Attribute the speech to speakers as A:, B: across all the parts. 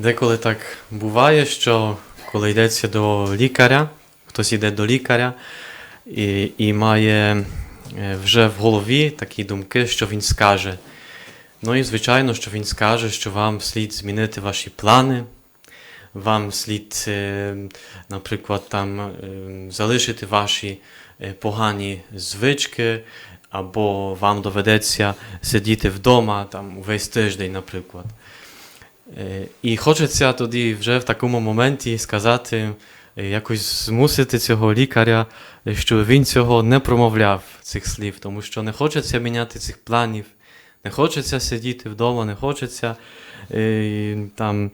A: Деколи так буває, що коли йдеться до лікаря, хтось йде до лікаря і, і має е, вже в голові такі думки, що він скаже. Ну і звичайно, що він скаже, що вам слід змінити ваші плани, вам слід, е, наприклад, там е, залишити ваші погані звички, або вам доведеться сидіти вдома там увесь тиждень, наприклад. Е, І хочеться тоді вже в такому моменті сказати, е, якось змусити цього лікаря, е, щоб він цього не промовляв, цих слів, тому що не хочеться міняти цих планів, не хочеться сидіти вдома, не хочеться там,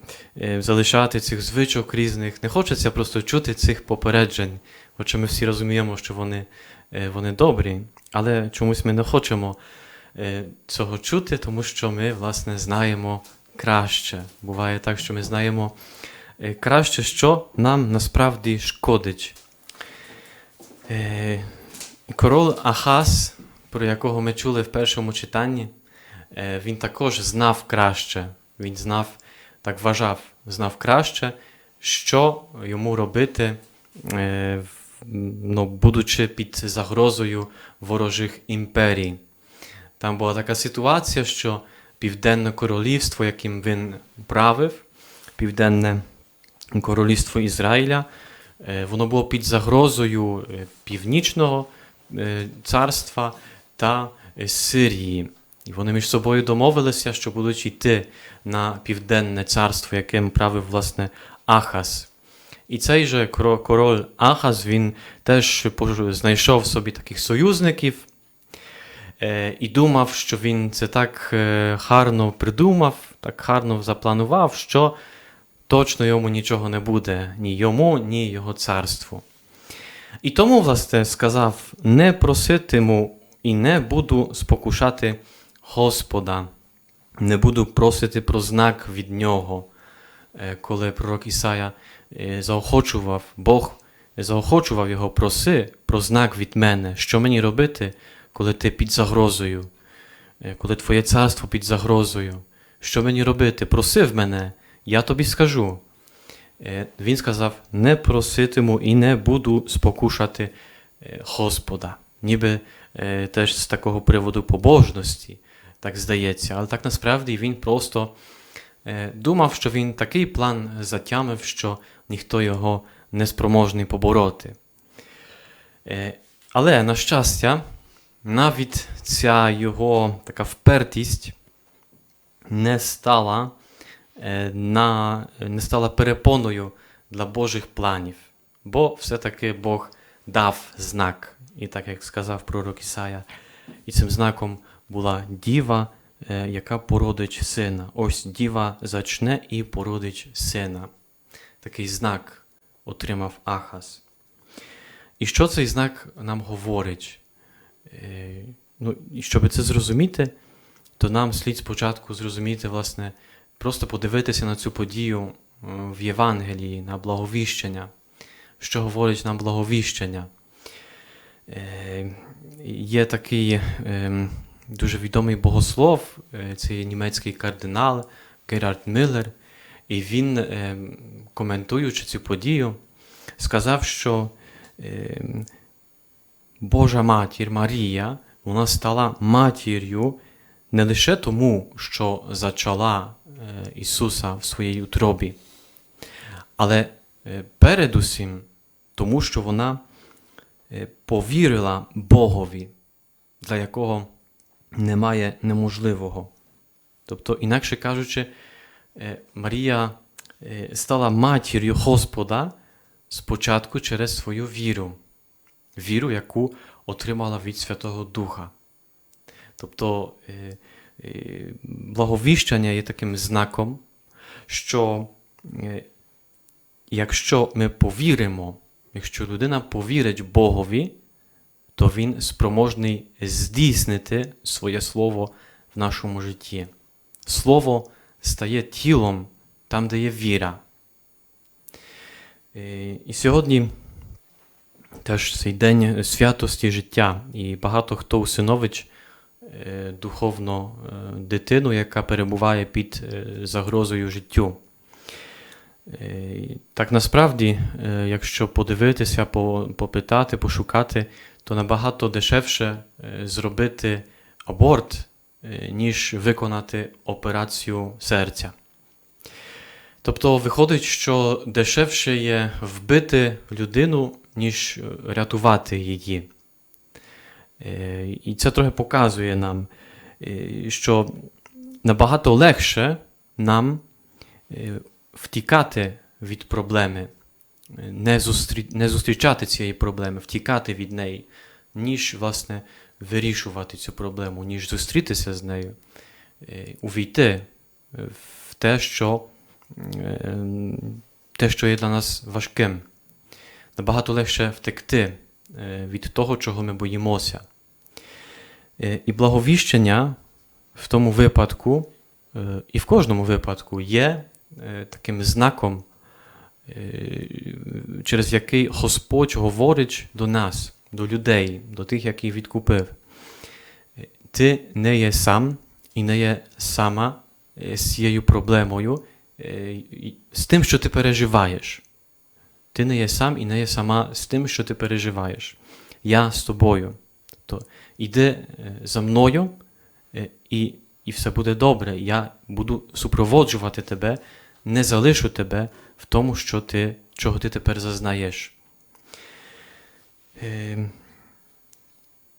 A: залишати цих звичок різних, не хочеться просто чути цих попереджень, хоча ми всі розуміємо, що вони, вони добрі, але чомусь ми не хочемо цього чути, тому що ми, власне, знаємо краще. Буває так, що ми знаємо е, краще, що нам насправді шкодить. Е, Король Ахас, про якого ми чули в першому читанні, е, він також знав краще. Він знав, так вважав, знав краще, що йому робити, ну, будучи під загрозою ворожих імперій. Там була така ситуація, що Південне королівство, яким він правив, Південне королівство Ізраїля, е, воно було під загрозою е, Північного е, царства та Сирії. І вони між собою домовилися, що будуть йти на південне царство, яким правив власне Ахас. І цей же король Ахаз він теж знайшов собі таких союзників, і думав, що він це так е, гарно придумав, так гарно запланував, що точно йому нічого не буде, ні йому, ні його царству. І тому, власне, сказав: не проситиму і не буду спокушати Господа, не буду просити про знак від нього. Е, Коли пророк Ісая е, заохочував, Бог заохочував його, проси про знак від мене, що мені робити, коли ти під загрозою, е, коли твоє царство під загрозою. Що мені робити? Просив мене, я тобі скажу. Е, Він сказав: не проситиму і не буду спокушати е, Господа. Ніби теж з такого приводу побожності, так здається, але так насправді він просто думав, що він такий план затямив, що ніхто його не спроможний побороти. Але, на щастя, навіть ця його така впертість не стала, е, на, не стала перепоною для Божих планів, бо все-таки Бог дав знак. І так як сказав пророк Ісая, і цим знаком була діва, е, яка породить сина. Ось діва зачне і породить сина. Такий знак отримав Ахаз. І що цей знак нам говорить? Е, Ну, і щоб це зрозуміти, то нам слід спочатку зрозуміти, власне, просто подивитися на цю подію е, в Євангелії, на благовіщення. Що говорить нам благовіщення? Е, Є такий е, дуже відомий богослов, це є німецький кардинал Герард Мюллер, і він, е, коментуючи цю подію, сказав, що е, Божа матір Марія вона стала матір'ю не лише тому, що зачала е, Ісуса в своїй утробі, але е, передусім тому, що вона е, повірила Богові, для якого немає неможливого. Тобто, інакше кажучи, Марія стала матір'ю Господа спочатку через свою віру, віру, яку отримала від Святого Духа. Тобто е, е, благовіщення є таким знаком, що е, якщо ми повіримо, якщо людина повірить Богові, то він спроможний здійснити своє слово в нашому житті. Слово стає тілом там, де є віра. І сьогодні теж цей день святості життя, і багато хто усиновить е, духовно е, дитину, яка перебуває під е, загрозою життю. Так насправді, якщо подивитися, попитати, пошукати, то набагато дешевше зробити аборт, ніж виконати операцію серця. Тобто виходить, що дешевше є вбити людину, ніж е, рятувати її. Е, І це трохи показує нам, е, що набагато легше нам втікати від проблеми, не, не зустрічати цієї проблеми, втікати від неї, ніж, власне, вирішувати цю проблему, ніж зустрітися з нею, увійти в те, що, те, що є для нас важким. Набагато легше втекти е, від того, чого ми боїмося. Е, І благовіщення в тому випадку, е, і в кожному випадку є таким знаком, через який Господь говорить до нас, до людей, до тих, яких відкупив. Ти не є сам і не є сама з цією проблемою, з тим, що ти переживаєш. Ти не є сам і не є сама з тим, що ти переживаєш. Я з тобою. Тобто, іди е, за мною, е, і, і все буде добре. Я буду супроводжувати тебе, не залишу тебе в тому, що ти, чого ти тепер зазнаєш. Е,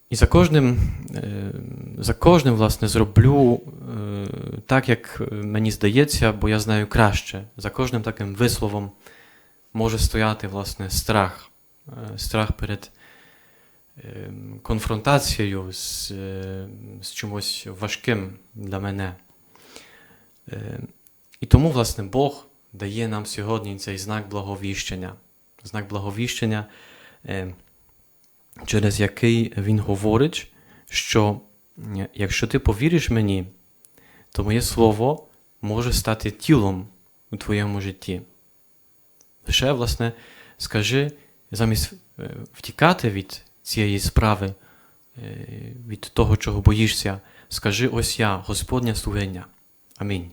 A: І за кожним, е, за кожним, власне, зроблю так, як мені здається, бо я знаю краще. За кожним таким висловом може стояти, власне, страх. Е, Страх перед е, конфронтацією з, е, з чимось важким для мене. Е, І тому, власне, Бог дає нам сьогодні цей знак благовіщення. Знак благовіщення, е, через який Він говорить, що якщо ти повіриш мені, то моє слово може стати тілом у твоєму житті. Лише, власне, скажи, замість е, втікати від цієї справи, е, від того, чого боїшся, скажи ось я, Господня слугиня. Амінь.